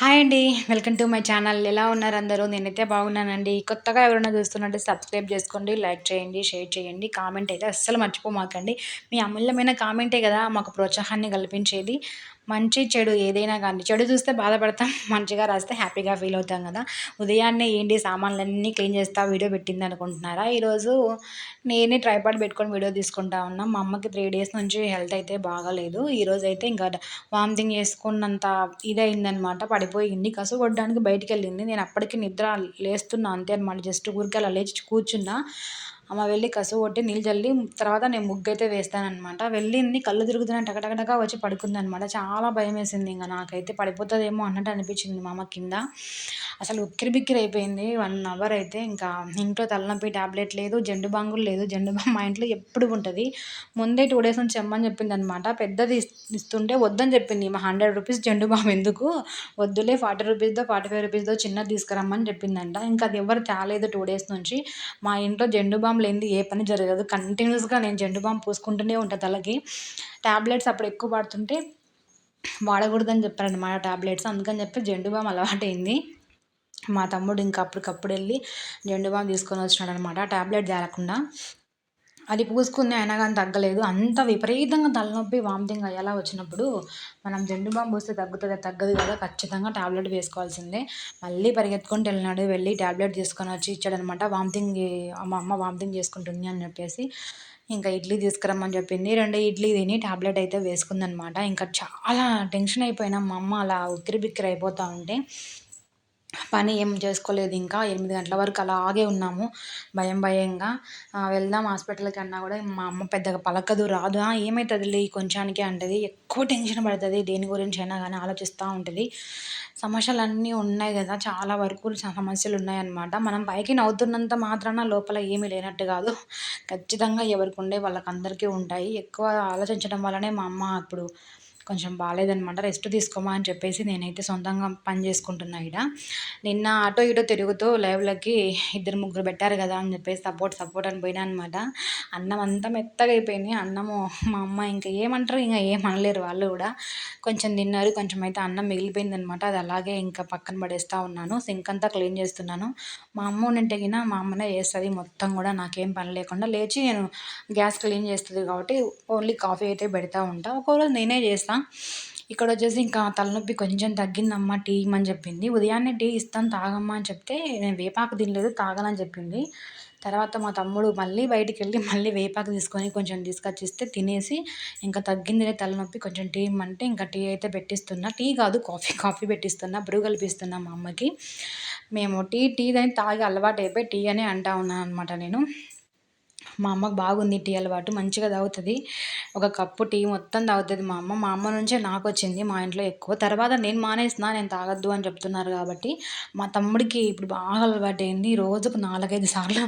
Hi అండి. Welcome to my channel. ఎలా ఉన్నారు అందరూ? నేనైతే బాగున్నానండి. కొత్తగా ఎవరైనా చూస్తున్నట్టే సబ్స్క్రైబ్ చేసుకోండి లైక్ చేయండి షేర్ చేయండి కామెంట్ అయితే అస్సలు మర్చిపోమాకండి. మీ అమూల్యమైన కామెంటే కదా మాకు ప్రోత్సాహాన్ని కల్పించేది. మంచి చెడు ఏదైనా కానీ చెడు చూస్తే బాధపడతాం మంచిగా రాస్తే హ్యాపీగా ఫీల్ అవుతాం కదా. ఉదయాన్నే ఏంటి సామాన్లన్నీ క్లీన్ చేస్తా వీడియో పెట్టింది అనుకుంటున్నారా? ఈరోజు నేనే ట్రైపాడ్ పెట్టుకొని వీడియో తీసుకుంటా ఉన్నా. మా అమ్మకి త్రీ డేస్ నుంచి హెల్త్ అయితే బాగాలేదు. ఈరోజు అయితే ఇంకా వామిటింగ్ చేసుకున్నంత ఇదైందనమాట. పడిపోయింది. కసు కొట్టడానికి బయటికి వెళ్ళింది నేను అప్పటికి నిద్ర లేస్తున్నా అంతే అనమాట జస్ట్ ఊరికి అలా లేచి కూర్చున్నా. అమ్మ వెళ్ళి కసువు కొట్టి నీళ్ళు చల్లి తర్వాత నేను ముగ్గు అయితే వేస్తానమాట వెళ్ళింది కళ్ళు తిరుగుతున్నాయి టకటకటగా వచ్చి పడుకుంది అనమాట చాలా భయం వేసింది ఇంకా నాకైతే. పడిపోతుందేమో అన్నట్టు అనిపించింది మా అమ్మ కింద. అసలు ఉక్కిరి బిక్కిరి అయిపోయింది వన్ అవర్ అయితే ఇంకా ఇంట్లో తలనొప్పి ట్యాబ్లెట్ లేదు జండు బాంగులు లేదు. జండు బాంబు మా ఇంట్లో ఎప్పుడు ఉంటుంది. ముందే టూ డేస్ నుంచి చెమ్మని చెప్పింది అనమాట పెద్దది ఇస్తుంటే వద్దని చెప్పింది. మా హండ్రెడ్ రూపీస్ జండు బాంబు ఎందుకు? వద్దులే ఫార్టీ రూపీస్దో ఫార్టీ ఫైవ్ రూపీస్దో చిన్నది తీసుకురమ్మని చెప్పిందంట. ఇంకా అది ఎవరు తేలేదు టూ డేస్ నుంచి. మా ఇంట్లో జండు బాంబు లేనిది ఏ పని జరగదు. కంటిన్యూస్గా నేను జండు బాంబు పూసుకుంటూనే ఉంటాను తలకి. ట్యాబ్లెట్స్ అప్పుడు ఎక్కువ పడుతుంటే వాడకూడదని చెప్పారనమాట ట్యాబ్లెట్స్ అందుకని చెప్పి జెండు బామ్ అలవాటైంది. మా తమ్ముడు ఇంకా అప్పటికప్పుడు వెళ్ళి జెండు బామ్ తీసుకొని వచ్చినాడు అనమాట ట్యాబ్లెట్ తేలకుండా అది పూసుకుంది అయినా కానీ తగ్గలేదు. అంత విపరీతంగా తలనొప్పి వామిటింగ్ అయ్యేలా వచ్చినప్పుడు మనం జెండు బాంబు పూస్తే తగ్గుతుంది? తగ్గదు కదా. ఖచ్చితంగా ట్యాబ్లెట్ వేసుకోవాల్సిందే. మళ్ళీ పరిగెత్తుకుంటూ వెళ్ళినాడు. వెళ్ళి ట్యాబ్లెట్ తీసుకొని వచ్చి ఇచ్చాడనమాట. వామిటింగ్ మా అమ్మ వామిటింగ్ చేసుకుంటుంది అని చెప్పేసి ఇంకా ఇడ్లీ తీసుకురమ్మని చెప్పింది. రెండు ఇడ్లీ తిని ట్యాబ్లెట్ అయితే వేసుకుందనమాట. ఇంకా చాలా టెన్షన్ అయిపోయినా. మా అమ్మ అలా ఉక్కిరి బిక్కిరి అయిపోతూ ఉంటే పని ఏం చేసుకోలేదు ఇంకా. ఎనిమిది గంటల వరకు అలాగే ఉన్నాము. భయం భయంగా. వెళ్దాం హాస్పిటల్కి అన్నా కూడా మా అమ్మ పెద్దగా పలకదు రాదు. ఏమవుతుందిలే కొంచానికి అంటది. ఎక్కువ టెన్షన్ పడుతుంది దేని గురించి అయినా కానీ ఆలోచిస్తూ ఉంటుంది. సమస్యలు అన్నీ ఉన్నాయి కదా చాలా వరకు సమస్యలు ఉన్నాయన్నమాట మనం పైకి నవ్వుతున్నంత మాత్రాన లోపల ఏమీ లేనట్టు కాదు. ఖచ్చితంగా ఎవరికి ఉండే వాళ్ళకందరికీ ఉంటాయి. ఎక్కువ ఆలోచించడం వల్లనే మా అమ్మ ఇప్పుడు కొంచెం బాగాలేదనమాట రెస్ట్ తీసుకోమా అని చెప్పేసి నేనైతే సొంతంగా పని చేసుకుంటున్నా ఇక్కడ నిన్న ఆటో ఇటో తిరుగుతూ లైవ్లకి ఇద్దరు ముగ్గురు పెట్టారు కదా అని చెప్పేసి సపోర్ట్ సపోర్ట్ అని పోయినా అనమాట అన్నం అంతా మెత్తగా అయిపోయింది. అన్నము మా అమ్మ ఇంకా ఏమంటారు? ఇంకా ఏం అనలేరు వాళ్ళు కూడా. కొంచెం తిన్నారు కొంచెం అయితే అన్నం మిగిలిపోయింది అనమాట అది అలాగే ఇంకా పక్కన పడేస్తూ ఉన్నాను. సింక్ అంతా క్లీన్ చేస్తున్నాను. మా అమ్మ ఉంటే మా అమ్మనే చేస్తుంది. మొత్తం కూడా నాకేం పని లేకుండా లేచి నేను గ్యాస్ క్లీన్ చేస్తుంది కాబట్టి ఓన్లీ కాఫీ అయితే పెడతా ఉంటా. ఒకరోజు నేనే చేస్తాను ఇక్కడ వచ్చేసి ఇంకా తలనొప్పి కొంచెం తగ్గిందమ్మా టీ ఇమ్మని చెప్పింది. ఉదయాన్నే టీ ఇస్తాను తాగమ్మా అని చెప్తే నేను వేపాకు తినలేదు తాగనని చెప్పింది. తర్వాత మా తమ్ముడు మళ్ళీ బయటికి వెళ్ళి మళ్ళీ వేపాకు తీసుకొని కొంచెం తీసుకొచ్చి ఇస్తే తినేసి ఇంకా తగ్గిందిలే తలనొప్పి కొంచెం టీ ఇమ్మంటే ఇంకా టీ అయితే పెట్టిస్తున్నా. టీ కాదు కాఫీ కాఫీ పెట్టిస్తున్నా బ్రూ కల్పిస్తున్నా మా అమ్మకి. మేము టీ టీ దాన్ని తాగి అలవాటు అయిపోయి టీ అనే అంటా ఉన్నాను అనమాట నేను. మా అమ్మకు బాగుంది టీ అలవాటు మంచిగా తాగుతుంది. ఒక కప్పు టీ మొత్తం తాగుతుంది మా అమ్మ. మా అమ్మ నుంచే నాకు వచ్చింది మా ఇంట్లో ఎక్కువ. తర్వాత నేను మానేసిన నేను తాగద్దు అని చెప్తున్నారు కాబట్టి మా తమ్ముడికి ఇప్పుడు బాగా అలవాటు అయింది రోజుకు నాలుగైదు సార్లు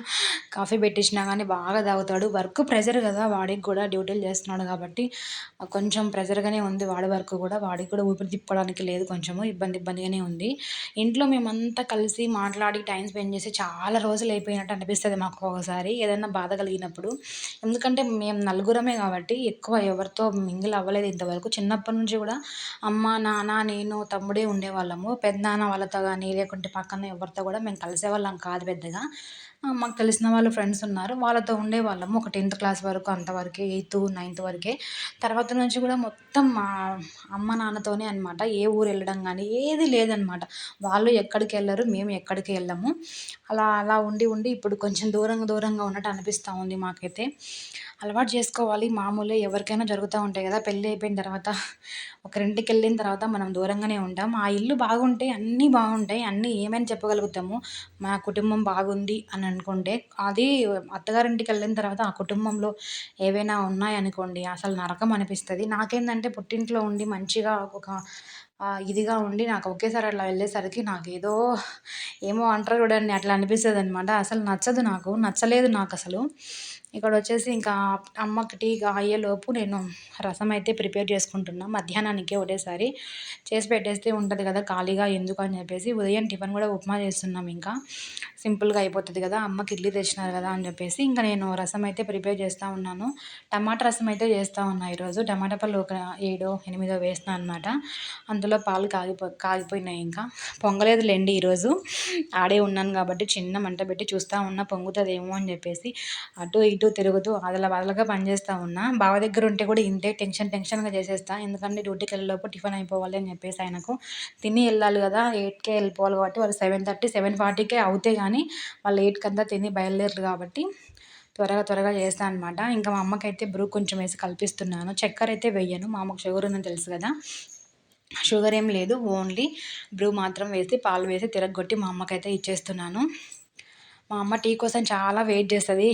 కాఫీ పెట్టించినా కానీ బాగా తాగుతాడు. వర్క్ ప్రెషర్ కదా వాడికి కూడా డ్యూటీలు చేస్తున్నాడు కాబట్టి కొంచెం ప్రెషర్గానే ఉంది. వాడి వర్క్ కూడా వాడికి కూడా ఊపిరి తిప్పడానికి లేదు. కొంచెము ఇబ్బంది ఇబ్బందిగానే ఉంది. ఇంట్లో మేమంతా కలిసి మాట్లాడి టైం స్పెండ్ చేసి చాలా రోజులు అయిపోయినట్టు అనిపిస్తుంది మాకు ఒకసారి. ఏదైనా బాధ కలిగినప్పుడు ఎందుకంటే మేము నలుగురమే కాబట్టి ఎక్కువ ఎవరితో మింగిల్ అవ్వలేదు ఇంతవరకు. చిన్నప్పటి నుంచి కూడా అమ్మ నాన్న నేను తమ్ముడే ఉండేవాళ్ళము. పెద్దనాన్న వాళ్ళతో కానీ లేకుంటే పక్కన ఎవరితో కూడా మేము కలిసేవాళ్ళం కాదు పెద్దగా. మాకు తెలిసిన వాళ్ళు ఫ్రెండ్స్ ఉన్నారు. వాళ్ళతో ఉండేవాళ్ళము ఒక టెన్త్ క్లాస్ వరకు అంతవరకే ఎయిత్ నైన్త్ వరకే. తర్వాత నుంచి కూడా మొత్తం మా అమ్మ నాన్నతోనే అనమాట ఏ ఊరు వెళ్ళడం కానీ ఏది లేదనమాట వాళ్ళు ఎక్కడికి వెళ్ళరు మేము ఎక్కడికి వెళ్ళము. అలా అలా ఉండి ఉండి ఇప్పుడు కొంచెం దూరంగా దూరంగా ఉన్నట్టు అనిపిస్తూ ఉంది. మాకైతే. అలవాటు చేసుకోవాలి. మామూలు ఎవరికైనా జరుగుతూ ఉంటాయి కదా. పెళ్ళి అయిపోయిన తర్వాత ఒకరింటికి వెళ్ళిన తర్వాత మనం దూరంగానే ఉంటాం. ఆ ఇల్లు బాగుంటే అన్నీ బాగుంటాయి. అన్నీ ఏమైనా చెప్పగలుగుతాము. మా కుటుంబం బాగుంది అని అనుకుంటే అది అత్తగారింటికి వెళ్ళిన తర్వాత ఆ కుటుంబంలో ఏవైనా ఉన్నాయనుకోండి అసలు నరకం అనిపిస్తుంది. నాకేంటంటే పుట్టింట్లో ఉండి మంచిగా ఒక ఇదిగా ఉండి నాకు ఒకేసారి అట్లా వెళ్ళేసరికి నాకు ఏదో ఏమో అంటారు చూడండి అట్లా అనిపిస్తుంది అనమాట అసలు నచ్చదు నాకు నచ్చలేదు నాకు అసలు. ఇక్కడ వచ్చేసి ఇంకా అమ్మకి టీ అయ్యేలోపు నేను రసం అయితే ప్రిపేర్ చేసుకుంటున్నా. మధ్యాహ్నానికే ఒకటేసారి చేసి పెట్టేస్తే ఉంటుంది కదా ఖాళీగా ఎందుకు అని చెప్పేసి ఉదయం టిఫిన్ కూడా ఉప్మా చేస్తున్నాం ఇంకా. సింపుల్గా అయిపోతుంది కదా అమ్మకి ఇడ్లీ తెచ్చినారు కదా అని చెప్పేసి ఇంకా నేను రసం అయితే ప్రిపేర్ చేస్తూ ఉన్నాను. టమాటా రసం అయితే చేస్తూ ఉన్నా ఈరోజు. టమాటా పళ్ళు ఒక ఏడో ఎనిమిదో వేసిన అనమాట అందులో పాలు కాగిపో కాగిపోయినాయి ఇంకా. పొంగలేదు లేండి ఈరోజు. ఆడే ఉన్నాను కాబట్టి చిన్న మంట పెట్టి చూస్తూ ఉన్నా పొంగుతుందేమో అని చెప్పేసి అటు ఇటు తిరుగుతూ అదల బదలగా పనిచేస్తూ ఉన్నా. బావ దగ్గర ఉంటే కూడా ఇంతే టెన్షన్ టెన్షన్గా చేసేస్తా. ఎందుకంటే డ్యూటీకి వెళ్ళేలోపు టిఫిన్ అయిపోవాలి అని చెప్పేసి ఆయనకు. తిని వెళ్ళాలి కదా ఎయిట్కే వెళ్ళిపోవాలి కాబట్టి వాళ్ళు సెవెన్ థర్టీ సెవెన్ ఫార్టీకే అవుతే కానీ వాళ్ళు ఎయిట్కి అంతా తిని బయలుదేరరు కాబట్టి త్వరగా త్వరగా చేస్తాను అనమాట ఇంకా మా అమ్మకైతే బ్రూ కొంచెం వేసి కల్పిస్తున్నాను. చక్కెర అయితే వెయ్యను మా అమ్మకు షుగర్ ఉందని తెలుసు కదా. షుగర్ ఏం లేదు ఓన్లీ బ్రూ మాత్రం వేసి పాలు వేసి తిరగొట్టి మా అమ్మకైతే ఇచ్చేస్తున్నాను. మా అమ్మ టీ కోసం చాలా వెయిట్ చేస్తుంది.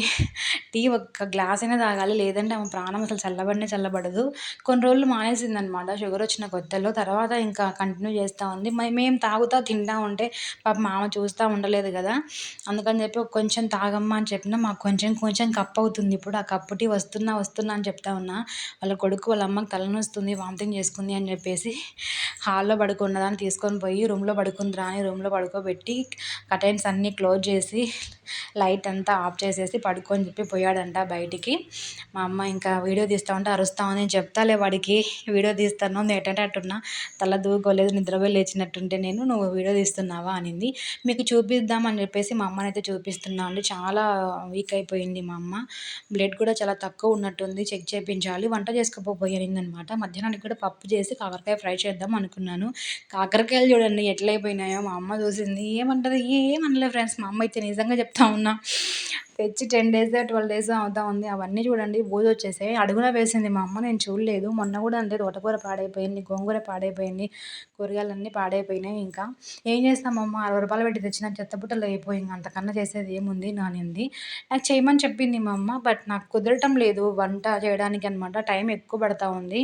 టీ ఒక్క గ్లాస్ అయినా తాగాలి. లేదంటే ఆమె ప్రాణం అసలు చల్లబడినే చల్లబడదు. కొన్ని రోజులు మానేసింది అనమాట షుగర్ వచ్చిన కొత్తలో. తర్వాత ఇంకా కంటిన్యూ చేస్తూ ఉంది. మేము తాగుతా తింటా ఉంటే పాప మామ చూస్తూ ఉండలేదు కదా. అందుకని చెప్పి కొంచెం తాగమ్మా అని చెప్పినా మాకు కొంచెం కొంచెం కప్ అవుతుంది ఇప్పుడు. ఆ కప్పు టీ వస్తున్నా వస్తున్నా అని చెప్తా ఉన్నా. వాళ్ళ కొడుకు వాళ్ళ అమ్మకి తలనొస్తుంది వామిటింగ్ చేసుకుంది అని చెప్పేసి హాల్లో పడుకున్నదాన్ని తీసుకొని పోయి రూమ్లో పడుకుందిరా అని రూమ్లో పడుకోబెట్టి కటైన్స్ అన్నీ క్లోజ్ చేసి లైట్ అంతా ఆఫ్ చేసేసి పడుకొని చెప్పి పోయాడంట బయటికి. మా అమ్మ ఇంకా వీడియో తీస్తా ఉంటే అరుస్తావు అని నేను చెప్తాలే వాడికి వీడియో తీస్తాను ఏంటంటే అట్టున్నా తల దూకోలేదు నిద్రపోయి లేచినట్టుంటే నేను నువ్వు వీడియో తీస్తున్నావా? అనింది. మీకు చూపిద్దామని చెప్పేసి మా అమ్మని అయితే చూపిస్తున్నా అండి. చాలా వీక్ అయిపోయింది మా అమ్మ. బ్లడ్ కూడా చాలా తక్కువ ఉన్నట్టుంది. చెక్ చేయించాలి వంట చేసుకోపోయింది అనమాట మధ్యాహ్నానికి కూడా పప్పు చేసి కాకరకాయ ఫ్రై చేద్దాం అనుకున్నాను. కాకరకాయలు చూడండి ఎట్లయిపోయినాయో మా అమ్మ చూసింది. ఏమంటది? ఏమనలే ఫ్రెండ్స్? మా అమ్మ అయితే నిజంగా చెప్తా ఉన్నా. తెచ్చి టెన్ డేస్ ట్వెల్వ్ డేస్ అవుతా ఉంది. అవన్నీ చూడండి. బూజు వచ్చేసాయి. అడుగున వేసింది మా అమ్మ నేను చూడలేదు. మొన్న కూడా అంతే తోటకూర పాడైపోయింది గోంగూర పాడైపోయింది కూరగాయలన్నీ పాడైపోయినాయి ఇంకా. ఏం చేస్తామమ్మ అరవై రూపాయలు పెట్టి తెచ్చిన చెత్తబుట్టలు అయిపోయింది అంతకన్నా చేసేది ఏముంది? నానింది. నాకు చేయమని చెప్పింది మా అమ్మ బట్ నాకు కుదరటం లేదు. వంట చేయడానికి అనమాట టైం ఎక్కువ పడతా ఉంది.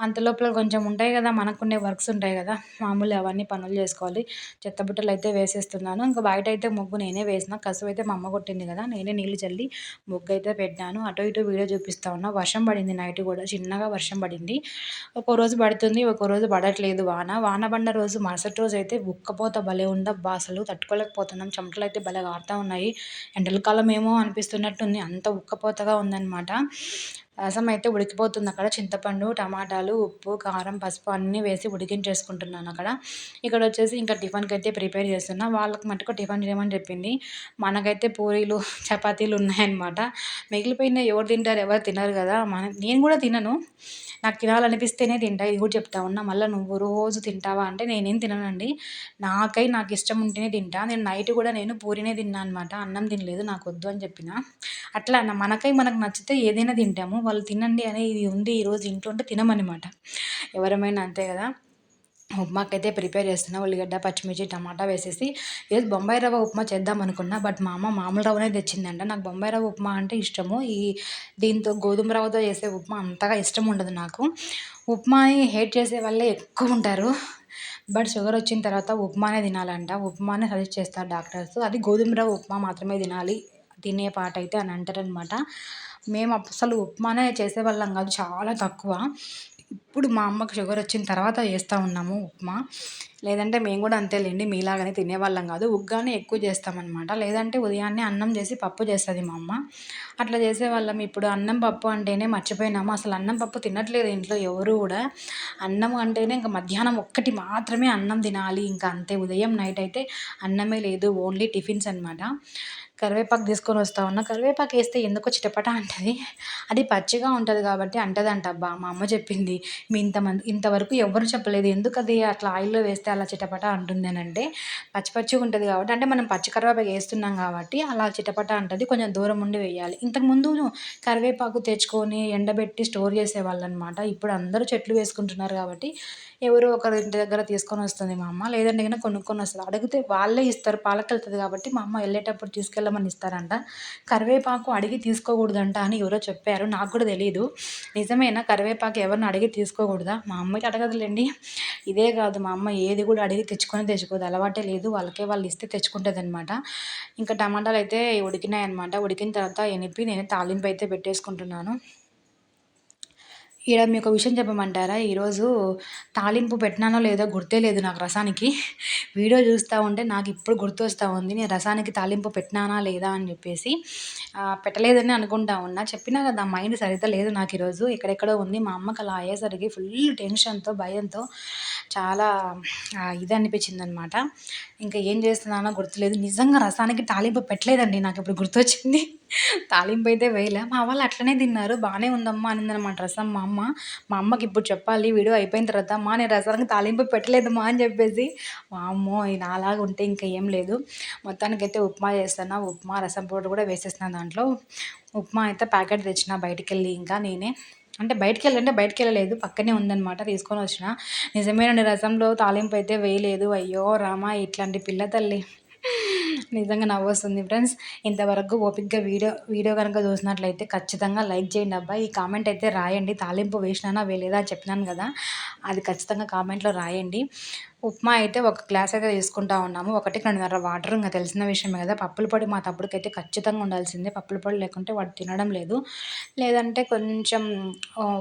అంతలోపల కొంచెం ఉంటాయి కదా మనకుండే వర్క్స్ ఉంటాయి కదా. మామూలు అవన్నీ పనులు చేసుకోవాలి. చెత్తబుట్టలు అయితే వేసేస్తున్నాను. ఇంకా బయట అయితే ముగ్గు నేనే వేసిన. కసువు అయితే మా అమ్మ కొట్టింది కదా. నేనే నీళ్ళు చల్లి ముగ్గు అయితే పెట్టాను. అటు ఇటు వీడియో చూపిస్తా ఉన్నా. వర్షం పడింది నైట్ కూడా చిన్నగా వర్షం పడింది. ఒక్కో రోజు పడుతుంది ఒక రోజు పడట్లేదు వాన. వాన పడిన రోజు మరుసటి రోజు అయితే ఉక్కపోత భలే ఉందబ్బా అసలు. తట్టుకోలేకపోతున్నాం. చెమటలు అయితే భలే ఆడుతూ ఉన్నాయి. ఎండల కాలం ఏమో అనిపిస్తున్నట్టుంది. అంత ఉక్కపోతగా ఉందన్నమాట. రసం అయితే ఉడికిపోతుంది అక్కడ చింతపండు టమాటాలు ఉప్పు కారం పసుపు అన్నీ వేసి ఉడికించేసుకుంటున్నాను అక్కడ. ఇక్కడ వచ్చేసి ఇంకా టిఫిన్కి అయితే ప్రిపేర్ చేస్తున్నా. వాళ్ళకి మటుకు టిఫిన్ చేయమని చెప్పింది. మనకైతే పూరీలు చపాతీలు ఉన్నాయన్నమాట. మిగిలిపోయిన ఎవరు తింటారు ఎవరు తినరు కదా. మన నేను కూడా తినను. నాకు తినాలనిపిస్తేనే తింటా. ఇది కూడా చెప్తా ఉన్నా. మళ్ళీ నువ్వు రోజు తింటావా అంటే నేనేం తిననండి. నాకై నాకు ఇష్టం ఉంటేనే తింటా. నేను నైట్ కూడా నేను పూరినే తిన్నా అనమాట అన్నం తినలేదు నాకు వద్దు అని చెప్పిన. అట్లా మనకై మనకు నచ్చితే ఏదైనా తింటాము. వాళ్ళు తినండి అని ఇది ఉంది ఈరోజు ఇంట్లో ఉంటే తినమనమాట ఎవరమైనా అంతే కదా. ఉప్మాకైతే ప్రిపేర్ చేస్తున్నా. ఉల్లిగడ్డ పచ్చిమిర్చి టమాటా వేసేసి ఏదో బొంబాయి రవ్వ ఉప్మా చేద్దాం అనుకున్నా. బట్ మా అమ్మ మామూలు రవ్వనే తెచ్చిందంట. నాకు బొంబాయి రవ్వ ఉప్మా అంటే ఇష్టము. ఈ దీంతో గోధుమ రవ్వతో చేసే ఉప్మా అంతగా ఇష్టం ఉండదు నాకు. ఉప్మాని హేట్ చేసే వాళ్ళే ఎక్కువ ఉంటారు. బట్ షుగర్ వచ్చిన తర్వాత ఉప్మానే తినాలంట. ఉప్మానే సజెస్ట్ చేస్తారు డాక్టర్స్. అది గోధుమ రవ్వ ఉప్మా మాత్రమే తినాలి. తినే పాట అయితే అని అంటారనమాట. మేము అసలు ఉప్మానే చేసేవాళ్ళం కాదు చాలా తక్కువ. ఇప్పుడు మా అమ్మకు షుగర్ వచ్చిన తర్వాత చేస్తూ ఉన్నాము ఉప్మా. లేదంటే మేము కూడా అంతేలేండి మీలాగానే తినేవాళ్ళం కాదు. ఉగ్గానే ఎక్కువ చేస్తామన్నమాట లేదంటే ఉదయాన్నే అన్నం చేసి పప్పు చేస్తుంది మా అమ్మ. అట్లా చేసేవాళ్ళం. ఇప్పుడు అన్నం పప్పు అంటేనే మర్చిపోయినాము. అసలు అన్నం పప్పు తినట్లేదు ఇంట్లో ఎవరు కూడా. అన్నం అంటేనే ఇంకా మధ్యాహ్నం ఒక్కటి మాత్రమే అన్నం తినాలి. ఇంకా అంతే. ఉదయం నైట్ అయితే అన్నమే లేదు ఓన్లీ టిఫిన్స్ అనమాట కరివేపాకు తీసుకొని వస్తా ఉన్నా కరివేపాకు వేస్తే ఎందుకో చిటపట అంటది. అది పచ్చిగా ఉంటుంది కాబట్టి అంటదంట అబ్బా. మా అమ్మ చెప్పింది. మీ ఇంతమంది ఇంతవరకు ఎవరు చెప్పలేదు. ఎందుకు అది అట్లా ఆయిల్లో వేస్తే అలా చిటపట అంటుంది అని అంటే పచ్చి పచ్చిగా ఉంటుంది కాబట్టి అంటే మనం పచ్చి కరివేపాకు వేస్తున్నాం కాబట్టి అలా చిటపట అంటది. కొంచెం దూరం ఉండి వేయాలి. ఇంతకుముందు కరివేపాకు తెచ్చుకొని ఎండబెట్టి స్టోర్ చేసేవాళ్ళు అనమాట ఇప్పుడు అందరూ చెట్లు వేసుకుంటున్నారు కాబట్టి ఎవరో ఒకరి ఇంటి దగ్గర తీసుకొని వస్తుంది మా అమ్మ. లేదంటే కనుక కొనుక్కొని వస్తుంది. అడిగితే వాళ్ళే ఇస్తారు. పాలకెళ్తుంది కాబట్టి మా అమ్మ వెళ్ళేటప్పుడు తీసుకెళ్ళమని ఇస్తారంట. కరివేపాకు అడిగి తీసుకోకూడదంట అని ఎవరో చెప్పారు. నాకు కూడా తెలియదు నిజమేనా? కరివేపాకు ఎవరిని అడిగి తీసుకోకూడదా? మా అమ్మకి అడగదులేండి. ఇదే కాదు మా అమ్మ ఏది కూడా అడిగి తెచ్చుకొని తెచ్చుకోదు. అలవాటే లేదు. వాళ్ళకే వాళ్ళు ఇస్తే తెచ్చుకుంటుంది అనమాట ఇంకా టమాటాలు అయితే ఉడికినాయి అనమాట ఉడికిన తర్వాత ఎనిపి నేను తాలింపు అయితే పెట్టేసుకుంటున్నాను. ఇక్కడ మీకు విషయం చెప్పమంటారా? ఈరోజు తాలింపు పెట్టినానో లేదో గుర్తే లేదు నాకు రసానికి. వీడియో చూస్తూ ఉంటే నాకు ఇప్పుడు గుర్తొస్తూ ఉంది. నేను రసానికి తాలింపు పెట్టినానా లేదా అని చెప్పేసి పెట్టలేదని అనుకుంటా ఉన్నా. చెప్పినా కదా మైండ్ సరిగ్గా లేదు నాకు ఈరోజు. ఎక్కడెక్కడో ఉంది. మా అమ్మకి అలా అయ్యేసరికి ఫుల్ టెన్షన్తో భయంతో చాలా ఇది అనిపించింది అనమాట ఇంకా ఏం చేస్తున్నానో గుర్తులేదు. నిజంగా రసానికి తాలింపు పెట్టలేదండి నాకు ఇప్పుడు గుర్తొచ్చింది. తాలింపు అయితే వేయలే. మా వాళ్ళు అట్లనే తిన్నారు. బాగానే ఉందమ్మా అనిందనమాట రసం మా అమ్మ. మా అమ్మకి ఇప్పుడు చెప్పాలి వీడియో అయిపోయిన తర్వాత మా నేను రసానికి తాలింపు పెట్టలేదమ్మా అని చెప్పేసి. మా అమ్మో నాలాగా ఉంటే ఇంకా ఏం లేదు. మొత్తానికైతే ఉప్మా చేస్తాను ఉప్మా రసం పౌడర్ కూడా వేసేస్తున్నాను దాంట్లో. ఉప్మా అయితే ప్యాకెట్ తెచ్చిన బయటికి వెళ్ళి ఇంకా నేనే. అంటే బయటికి వెళ్ళంటే బయటికి వెళ్ళలేదు పక్కనే ఉందనమాట తీసుకొని వచ్చిన. నిజమేనండి రసంలో తాలింపు అయితే వేయలేదు. అయ్యో రామా ఇట్లాంటి పిల్ల తల్లి. నిజంగా నవ్వొస్తుంది ఫ్రెండ్స్. ఇంతవరకు ఓపిక్గా వీడియో వీడియో కనుక చూసినట్లయితే ఖచ్చితంగా లైక్ చేయండి అబ్బాయి ఈ కామెంట్ అయితే రాయండి. తాలింపు వేసినానా వేయలేదా చెప్పినాను కదా. అది ఖచ్చితంగా కామెంట్లో రాయండి. ఉప్మా అయితే ఒక గ్లాస్ అయితే తీసుకుంటా ఉన్నాము. ఒకటి రెండున్నర వాటర్ ఇంకా తెలిసిన విషయమే కదా. పప్పుల పొడి మా తప్పుడికి అయితే ఖచ్చితంగా ఉండాల్సిందే. పప్పుల పొడి లేకుంటే వాడు తినడం లేదు. లేదంటే కొంచెం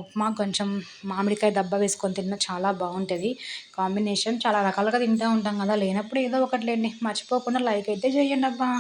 ఉప్మా కొంచెం మామిడికాయ దెబ్బ వేసుకొని తిన్న చాలా బాగుంటుంది. కాంబినేషన్ చాలా రకాలుగా తింటూ ఉంటాం కదా. లేనప్పుడు ఏదో ఒకటి లేండి. మర్చిపోకుండా లైక్ అయితే చేయండి అబ్బా.